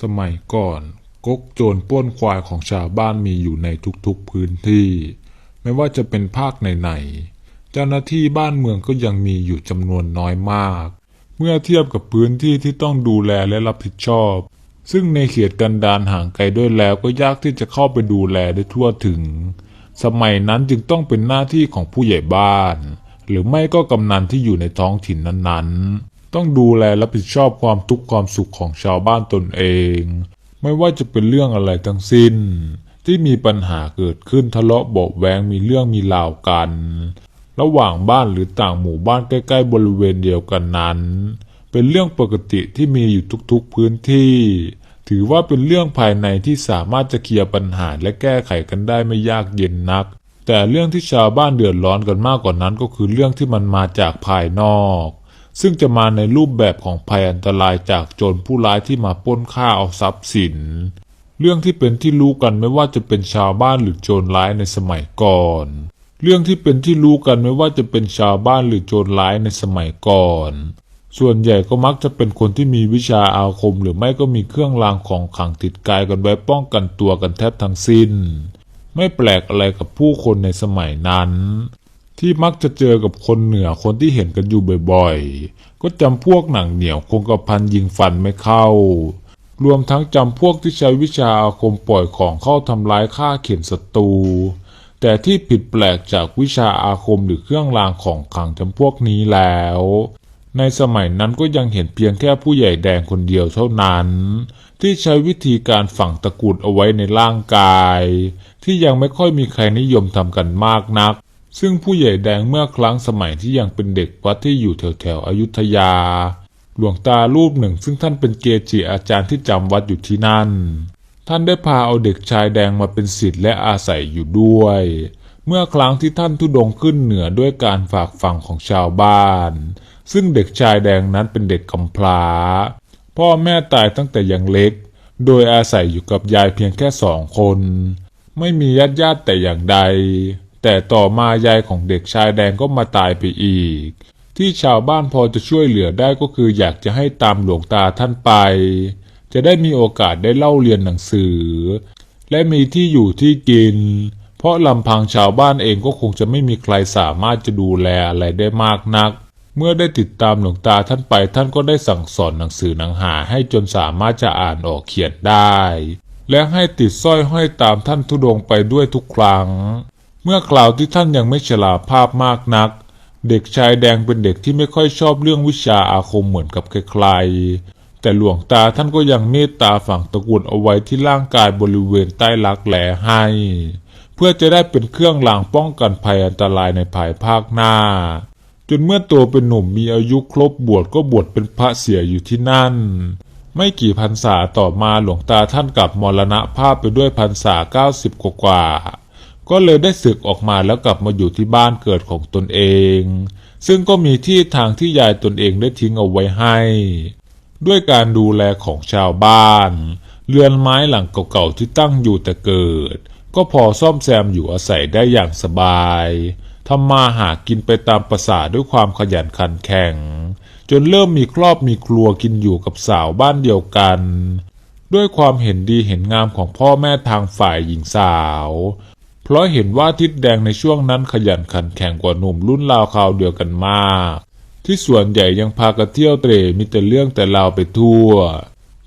สมัยก่อนก๊กโจรปล้นควายของชาวบ้านมีอยู่ในทุกๆพื้นที่ ไม่ว่าจะเป็นภาคไหนๆเจ้าหน้าที่บ้านเมืองก็ยังมีอยู่จำนวนน้อยมาก เมื่อเทียบกับพื้นที่ที่ต้องดูแลและรับผิดชอบ ซึ่งในเขตกันดารห่างไกลด้วยแล้วก็ยากที่จะเข้าไปดูแลได้ทั่วถึง สมัยนั้นจึงต้องเป็นหน้าที่ของผู้ใหญ่บ้าน หรือไม่ก็กำนันที่อยู่ในท้องถิ่นนั้นๆ ต้องดูแลรับผิดชอบความทุกข์ความสุขของชาวบ้านตนเอง ไม่ว่าจะเป็นเรื่องอะไรทั้งสิ้น ที่มีปัญหาเกิดขึ้นทะเลาะเบาะแวงมีเรื่องมีราวกัน ระหว่างบ้านหรือต่างหมู่บ้านใกล้ ๆ บริเวณเดียวกันนั้น เป็นเรื่องปกติที่มีอยู่ทุกๆพื้นที่ ถือว่าเป็นเรื่องภายในที่สามารถจะเคลียร์ปัญหาและแก้ไขกันได้ไม่ยากเย็นนัก แต่เรื่องที่ชาวบ้านเดือดร้อนกันมากกว่านั้นก็คือเรื่องที่มันมาจากภายนอก ซึ่งจะมาในรูปแบบของภัยอันตรายจากโจรผู้ร้ายที่มาปล้นฆ่าเอาทรัพย์สิน เรื่องที่เป็นที่รู้กันไม่ว่าจะเป็นชาวบ้านหรือโจรร้ายในสมัยก่อน เรื่องที่เป็นที่รู้กันไม่ว่าจะเป็นชาวบ้านหรือโจรร้ายในสมัยก่อน ส่วนใหญ่ก็มักจะเป็นคนที่มีวิชาอาคม หรือไม่ก็มีเครื่องรางของขลังติดกายกันไว้ป้องกันตัวกันแทบทั้งสิ้น ไม่แปลกอะไรกับผู้คนในสมัยนั้น ที่มักจะเจอกับคนเหนือคนที่เห็นกันอยู่บ่อยๆ ก็จำพวกหนังเหนียวคงกระพันยิงฟันไม่เข้า รวมทั้งจำพวกที่ใช้วิชาอาคมปล่อยของเข้าทำร้ายฆ่าเข็นศัตรู แต่ที่ผิดแปลกจากวิชาอาคมหรือเครื่องรางของขลังจำพวกนี้แล้ว ในสมัยนั้นก็ยังเห็นเพียงแค่ผู้ใหญ่แดงคนเดียวเท่านั้น ที่ใช้วิธีการฝังตะกรุดเอาไว้ในร่างกาย ที่ยังไม่ค่อยมีใครนิยมทำกันมากนัก ซึ่งผู้ใหญ่แดงเมื่อครั้งสมัยที่ยังเป็นเด็กวัดที่อยู่แถวแถวอยุธยา หลวงตารูปหนึ่งซึ่งท่านเป็นเกจิอาจารย์ที่จำวัดอยู่ที่นั่น ท่านได้พาเอาเด็กชายแดงมาเป็นศิษย์และอาศัยอยู่ด้วย เมื่อครั้งที่ท่านทุดงขึ้นเหนือด้วยการฝากฝังของชาวบ้าน ซึ่งเด็กชายแดงนั้นเป็นเด็กกำพร้า พ่อแม่ตายตั้งแต่ยังเล็ก โดยอาศัยอยู่กับยายเพียงแค่สองคน ไม่มีญาติญาติแต่อย่างใด แต่ต่อมายายของเด็กชายแดงก็มาตายไปอีก ที่ชาวบ้านพอจะช่วยเหลือได้ก็คืออยากจะให้ตามหลวงตาท่านไป จะได้มีโอกาสได้เล่าเรียนหนังสือ และมีที่อยู่ที่กิน เพราะลำพังชาวบ้านเองก็คงจะไม่มีใครสามารถจะดูแลอะไรได้มากนัก เมื่อได้ติดตามหลวงตาท่านไปท่านก็ได้สั่งสอนหนังสือหนังหาให้จนสามารถจะอ่านออกเขียนได้ และให้ติดสร้อยห้อยตามท่านทุดงไปด้วยทุกครั้ง เมื่อคราวที่ท่านยังไม่ฉลาดภาพมากนัก เด็กชายแดงเป็นเด็กที่ไม่ค่อยชอบเรื่องวิชาอาคมเหมือนกับใครๆ แต่หลวงตาท่านก็ยังเมตตาฝังตะกุดเอาไว้ที่ร่างกายบริเวณใต้รักแหลให้ เพื่อจะได้เป็นเครื่องรางป้องกันภัยอันตรายในภายภาคหน้า จนเมื่อโตเป็นหนุ่มมีอายุครบบวชก็บวชเป็นพระเสียอยู่ที่นั่นไม่กี่พรรษาต่อมาหลวงตาท่านกลับมรณภาพไปด้วยพรรษาเก้าสิบกว่า ก็เลยได้ศึกออกมาแล้วกลับมาอยู่ที่บ้านเกิดของตนเอง ซึ่งก็มีที่ทางที่ยายตนเองได้ทิ้งเอาไว้ให้ ด้วยการดูแลของชาวบ้าน เรือนไม้หลังเก่าๆที่ตั้งอยู่แต่เกิด ก็พอซ่อมแซมอยู่อาศัยได้อย่างสบายทำมาหากินไปตามประสาด้วยความขยันขันแข็ง จนเริ่มมีครอบมีครัวกินอยู่กับสาวบ้านเดียวกัน ด้วยความเห็นดีเห็นงามของพ่อแม่ทางฝ่ายหญิงสาว เพราะเห็นว่าทิดแดงในช่วงนั้นขยันขันแข็งกว่าหนุ่มรุ่นราวคราวเดียวกันมาก ที่ส่วนใหญ่ยังพากันเที่ยวเตรมีแต่เรื่องแต่ราวไปทั่ว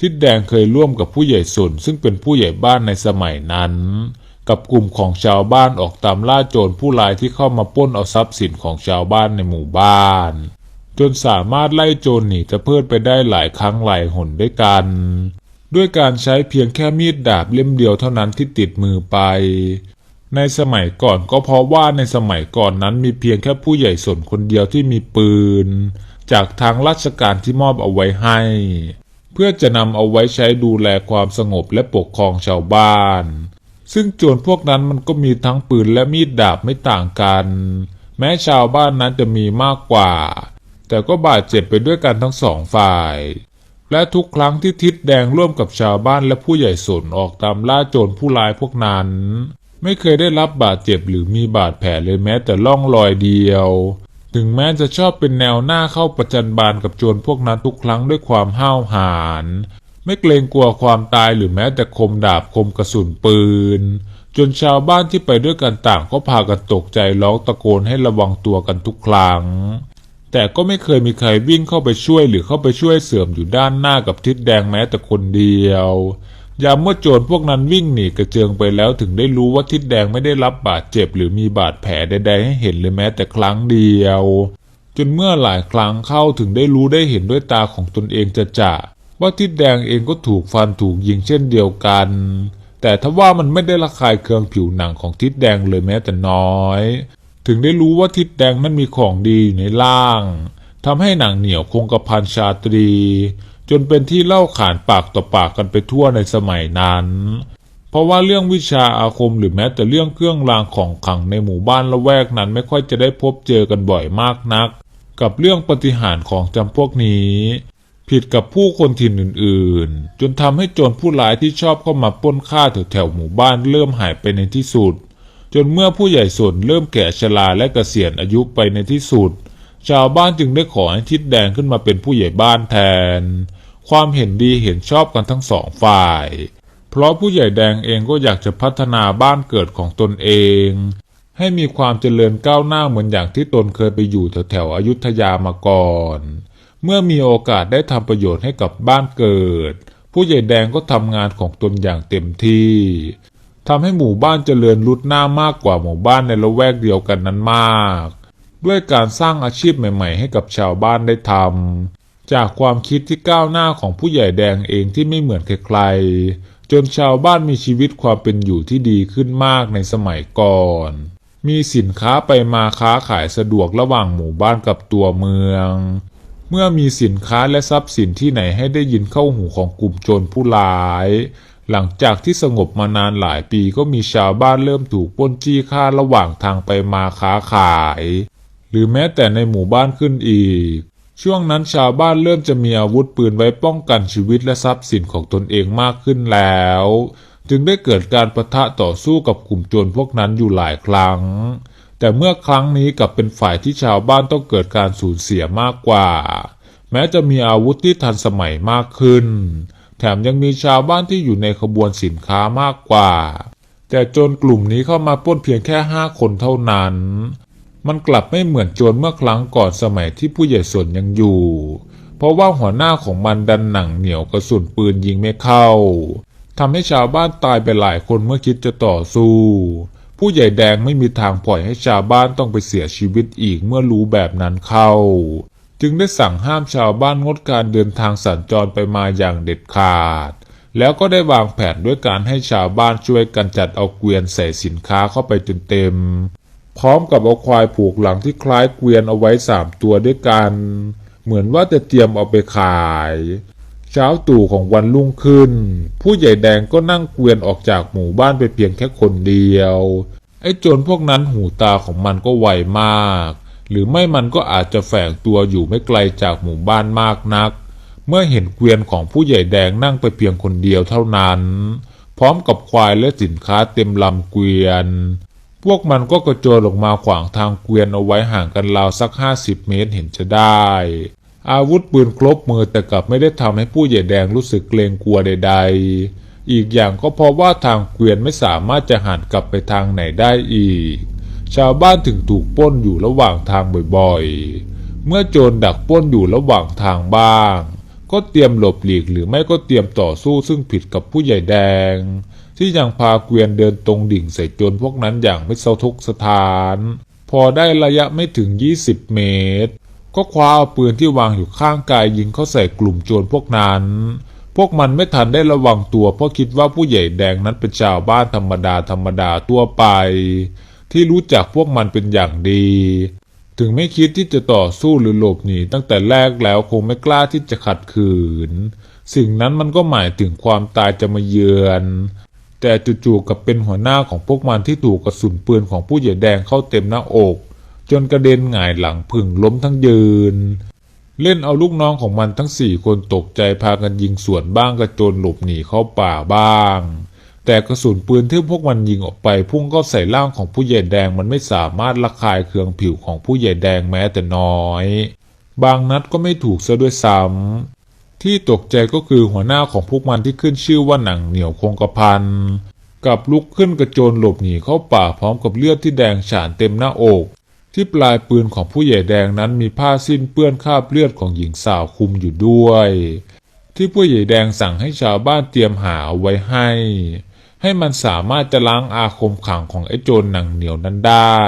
ทิดแดงเคยร่วมกับผู้ใหญ่สนซึ่งเป็นผู้ใหญ่บ้านในสมัยนั้น กับกลุ่มของชาวบ้านออกตามล่าโจรผู้ร้ายที่เข้ามาปล้นเอาทรัพย์สินของชาวบ้านในหมู่บ้านจนสามารถไล่โจรหนีตะเพิดไปได้หลายครั้งหลายหนด้วยกัน ด้วยการใช้เพียงแค่มีดดาบเล่มเดียวเท่านั้นที่ติดมือไป ในสมัยก่อนก็เพราะว่าในสมัยก่อนนั้นมีเพียงแค่ผู้ใหญ่สนคนเดียวที่มีปืน จากทางราชการที่มอบเอาไว้ให้ เพื่อจะนำเอาไว้ใช้ดูแลความสงบและปกครองชาวบ้าน ซึ่งโจรพวกนั้นมันก็มีทั้งปืนและมีดดาบไม่ต่างกัน แม้ชาวบ้านนั้นจะมีมากกว่า แต่ก็บาดเจ็บไปด้วยกันทั้งสองฝ่าย และทุกครั้งที่ทิดแดงร่วมกับชาวบ้านและผู้ใหญ่สนออกตามล่าโจรผู้ร้ายพวกนั้น ไม่เคยได้รับบาดเจ็บหรือมีบาดแผลเลยแม้แต่ล่องรอยเดียว ถึงแม้จะชอบเป็นแนวหน้าเข้าประจันบานกับโจรพวกนั้นทุกครั้งด้วยความห้าวหาญไม่เกรงกลัวความตายหรือแม้แต่คมดาบคมกระสุนปืน จนชาวบ้านที่ไปด้วยกันต่างก็พากันตกใจร้องตะโกนให้ระวังตัวกันทุกครั้ง แต่ก็ไม่เคยมีใครวิ่งเข้าไปช่วยหรือเข้าไปช่วยเสื่อมอยู่ด้านหน้ากับทิศแดงแม้แต่คนเดียว ยามเมื่อโจรพวกนั้นวิ่งหนีกระเจิงไปแล้วถึงได้รู้ว่าทิศแดงไม่ได้รับบาดเจ็บหรือมีบาดแผลใดๆให้เห็นเลยแม้แต่ครั้งเดียว จนเมื่อหลายครั้งเข้าถึงได้รู้ได้เห็นด้วยตาของตนเองจะจะว่าทิศแดงเองก็ถูกฟันถูกยิงเช่นเดียวกัน แต่ทว่ามันไม่ได้ระคายเคืองผิวหนังของทิศแดงเลยแม้แต่น้อย ถึงได้รู้ว่าทิศแดงนั้นมีของดีอยู่ในล่างทำให้หนังเหนียวคงกระพันชาตรี จนเป็นที่เล่าขานปากต่อปากกันไปทั่วในสมัยนั้น เพราะว่าเรื่องวิชาอาคมหรือแม้แต่เรื่องเครื่องรางของขลังในหมู่บ้านละแวกนั้นไม่ค่อยจะได้พบเจอกันบ่อยมากนัก กับเรื่องปฏิหารของจำพวกนี้ ผิดกับผู้คนถิ่นอื่นๆ จนทำให้โจรผู้ร้ายที่ชอบเข้ามาป้นฆ่าแถวๆหมู่บ้านเริ่มหายไปในที่สุด จนเมื่อผู้ใหญ่ส่วนเริ่มแก่ชราและเกษียณอายุไปในที่สุด ชาวบ้านจึงได้ขอให้ทิดแดงขึ้นมาเป็นผู้ใหญ่บ้านแทน ความเห็นดีเห็นชอบกันทั้งสองฝ่าย เพราะผู้ใหญ่แดงเองก็อยากจะพัฒนาบ้านเกิดของตนเอง ให้มีความเจริญก้าวหน้าเหมือนอย่างที่ตนเคยไปอยู่แถวๆอยุธยามาก่อน เมื่อมีโอกาสได้ทำประโยชน์ให้กับบ้านเกิด ผู้ใหญ่แดงก็ทำงานของตนอย่างเต็มที่ทำให้หมู่บ้านเจริญรุดหน้ามากกว่าหมู่บ้านในละแวกเดียวกันนั้นมาก ด้วยการสร้างอาชีพใหม่ ๆ ให้กับชาวบ้านได้ทำ จากความคิดที่ก้าวหน้าของผู้ใหญ่แดงเองที่ไม่เหมือนใครๆ จนชาวบ้านมีชีวิตความเป็นอยู่ที่ดีขึ้นมากในสมัยก่อน มีสินค้าไปมาค้าขายสะดวกระหว่างหมู่บ้านกับตัวเมือง เมื่อมีสินค้าและทรัพย์สินที่ไหนให้ได้ยินเข้าหูของกลุ่มโจรผู้ร้าย หลังจากที่สงบมานานหลายปีก็มีชาวบ้านเริ่มถูกปล้นจี้ฆ่าระหว่างทางไปมาค้าขาย หรือแม้แต่ในหมู่บ้านขึ้นอีก ช่วงนั้นชาวบ้านเริ่มจะมีอาวุธปืนไว้ป้องกันชีวิตและทรัพย์สินของตนเองมากขึ้นแล้ว จึงได้เกิดการประทะต่อสู้กับกลุ่มโจรพวกนั้นอยู่หลายครั้ง แต่เมื่อครั้งนี้กลับเป็นฝ่ายที่ชาวบ้านต้องเกิดการสูญเสียมากกว่า แม้จะมีอาวุธที่ทันสมัยมากขึ้น แถมยังมีชาวบ้านที่อยู่ในขบวนสินค้ามากกว่า แต่โจรกลุ่มนี้เข้ามาป้นเพียงแค่ห้าคนเท่านั้น มันกลับไม่เหมือนโจรเมื่อครั้งก่อนสมัยที่ผู้ใหญ่ส่วนยังอยู่ เพราะว่าหัวหน้าของมันดันหนังเหนียวกระสุนปืนยิงไม่เข้าทำให้ชาวบ้านตายไปหลายคนเมื่อคิดจะต่อสู้ ผู้ใหญ่แดงไม่มีทางปล่อยให้ชาวบ้านต้องไปเสียชีวิตอีกเมื่อรู้แบบนั้นเข้า จึงได้สั่งห้ามชาวบ้านงดการเดินทางสัญจรไปมาอย่างเด็ดขาด แล้วก็ได้วางแผนด้วยการให้ชาวบ้านช่วยกันจัดเอาเกวียนใส่สินค้าเข้าไปจนเต็ม พร้อมกับเอาควายผูกหลังที่คล้ายเกวียนเอาไว้สามตัวด้วยกัน เหมือนว่าจะเตรียมเอาไปขาย เช้าตู่ของวันรุ่งขึ้น ผู้ใหญ่แดงก็นั่งเกวียนออกจากหมู่บ้านไปเพียงแค่คนเดียว ไอ้โจรพวกนั้นหูตาของมันก็ไวมาก หรือไม่มันก็อาจจะแฝงตัวอยู่ไม่ไกลจากหมู่บ้านมากนัก เมื่อเห็นเกวียนของผู้ใหญ่แดงนั่งไปเพียงคนเดียวเท่านั้น พร้อมกับควายและสินค้าเต็มลำเกวียน พวกมันก็กระโจนออกมาขวางทางเกวียนเอาไว้ห่างกันราวสักห้าสิบเมตรเห็นจะได้ อาวุธปืนครบมือแต่กลับไม่ได้ทำให้ผู้ใหญ่แดงรู้สึกเกรงกลัวใด ๆ อีกอย่างก็เพราะว่าทางเกวียนไม่สามารถจะหันกลับไปทางไหนได้อีก ชาวบ้านถึงถูกป้นอยู่ระหว่างทางบ่อยๆ เมื่อโจรดักป้นอยู่ระหว่างทางบ้าง ก็เตรียมหลบหลีกหรือไม่ก็เตรียมต่อสู้ซึ่งผิดกับผู้ใหญ่แดง ที่ยังพาเกวียนเดินตรงดิ่งใส่โจรพวกนั้นอย่างไม่สะทกสถาน พอได้ระยะไม่ถึง 20 เมตร ก็คว้าเอาปืนที่วางอยู่ข้างกายยิงเข้าใส่กลุ่มโจรพวกนั้น พวกมันไม่ทันได้ระวังตัว เพราะคิดว่าผู้ใหญ่แดงนั้นเป็นชาวบ้านธรรมดาธรรมดาทั่วไป ที่รู้จักพวกมันเป็นอย่างดี ถึงไม่คิดที่จะต่อสู้หรือหลบหนีตั้งแต่แรกแล้วคงไม่กล้าที่จะขัดขืน สิ่งนั้นมันก็หมายถึงความตายจะมาเยือน แต่จู่ๆกับเป็นหัวหน้าของพวกมันที่ถูกกระสุนปืนของผู้ใหญ่แดงเข้าเต็มหน้าอก จนกระเด็นหงายหลังผึ่งล้มทั้งยืน เล่นเอาลูกน้องของมันทั้งสี่คนตกใจพากันยิงสวนบ้างกระโจนหลบหนีเข้าป่าบ้าง แต่กระสุนปืนที่พวกมันยิงออกไป พุ่งเข้าใส่ร่างของผู้ใหญ่แดงมันไม่สามารถระคายเคืองผิวของผู้ใหญ่แดงแม้แต่น้อย บางนัดก็ไม่ถูกซะด้วยซ้ำที่ตกใจก็คือหัวหน้าของพวกมันที่ขึ้นชื่อว่าหนังเหนียวคงกระพันกับลุกขึ้นกระโจนหลบหนีเข้าป่าพร้อมกับเลือดที่แดงฉานเต็มหน้าอก ที่ปลายปืนของผู้ใหญ่แดงนั้นมีผ้าสิ้นเปื้อนคราบเลือดของหญิงสาวคุมอยู่ด้วย ที่ผู้ใหญ่แดงสั่งให้ชาวบ้านเตรียมหาเอาไว้ให้ ให้มันสามารถจะล้างอาคมขังของไอ้โจรหนังเหนียวนั้นได้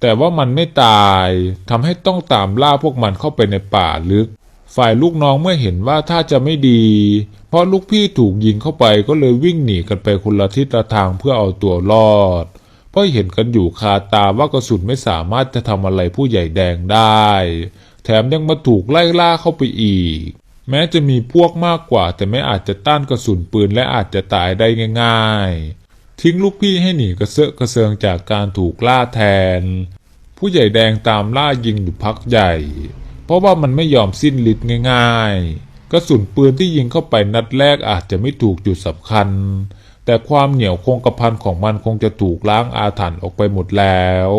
แต่ว่ามันไม่ตายทำให้ต้องตามล่าพวกมันเข้าไปในป่าลึก ฝ่ายลูกน้องเมื่อเห็นว่าถ้าจะไม่ดี เพราะลูกพี่ถูกยิงเข้าไปก็เลยวิ่งหนีกันไปคนละทิศละทางเพื่อเอาตัวรอด เพราะเห็นกันอยู่คาตาว่ากระสุนไม่สามารถจะทำอะไรผู้ใหญ่แดงได้ แถมยังมาถูกไล่ล่าเข้าไปอีก แม้จะมีพวกมากกว่า แต่ไม่อาจจะต้านกระสุนปืนและอาจจะตายได้ง่าย ๆ ทิ้งลูกพี่ให้หนีกระเซาะกระเซิงจากการถูกล่าแทน ผู้ใหญ่แดงตามล่ายิงอยู่พักใหญ่ เพราะว่ามันไม่ยอมสิ้นฤทธิ์ง่าย ๆ กระสุนปืนที่ยิงเข้าไปนัดแรกอาจจะไม่ถูกจุดสำคัญ แต่ความเหนียวคงกระพันของมันคงจะถูกล้างอาถรรพ์ออกไปหมดแล้ว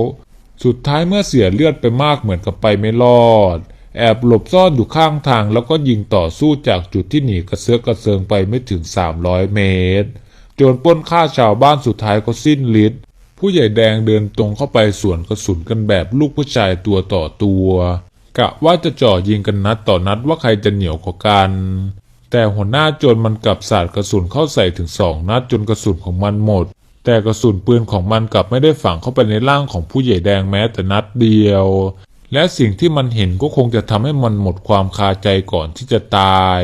สุดท้ายเมื่อเสียเลือดไปมากเหมือนกับไปไม่รอด แอบหลบซ่อนอยู่ข้างทางแล้วก็ยิงต่อสู้จากจุดที่หนีกระเซาะกระเซิงไปไม่ถึง 300 เมตร โจนป้นฆ่าชาวบ้านสุดท้ายก็สิ้นฤทธิ์ผู้ใหญ่แดงเดินตรงเข้าไปสวนกระสุนกันแบบลูกผู้ชายตัวต่อตัว กะว่าจะจ่อยิงกันนัดต่อนัดว่าใครจะเหนียวกว่ากัน แต่หัวหน้าโจรมันกลับสาดกระสุนเข้าใส่ถึงสองนัดจนกระสุนของมันหมด แต่กระสุนปืนของมันกลับไม่ได้ฝังเข้าไปในร่างของผู้ใหญ่แดงแม้แต่นัดเดียว และสิ่งที่มันเห็นก็คงจะทำให้มันหมดความคาใจก่อนที่จะตาย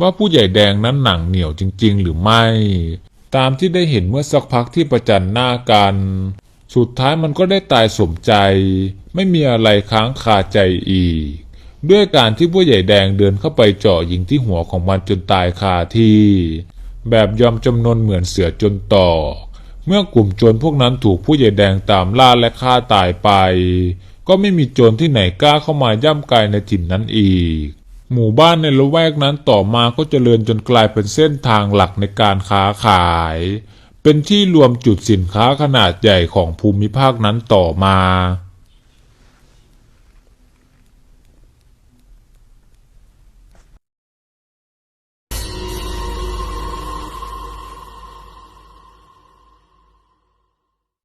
ว่าผู้ใหญ่แดงนั้นหนังเหนียวจริง ๆ หรือไม่ ตามที่ได้เห็นเมื่อสักพักที่ประจันหน้ากัน สุดท้ายมันก็ได้ตายสมใจ ไม่มีอะไรค้างคาใจอีก ด้วยการที่ผู้ใหญ่แดงเดินเข้าไปเจาะยิงที่หัวของมันจนตายคาที่ แบบยอมจำนนเหมือนเสือจนต่อเมื่อกลุ่มโจรพวกนั้นถูกผู้ใหญ่แดงตามล่าและฆ่าตายไป ก็ไม่มีโจรที่ไหนกล้าเข้ามาย่ำกายในถิ่นนั้นอีก หมู่บ้านในละแวกนั้นต่อมาก็เจริญจนกลายเป็นเส้นทางหลักในการค้าขาย เป็นที่รวมจุดสินค้าขนาดใหญ่ของภูมิภาคนั้นต่อมา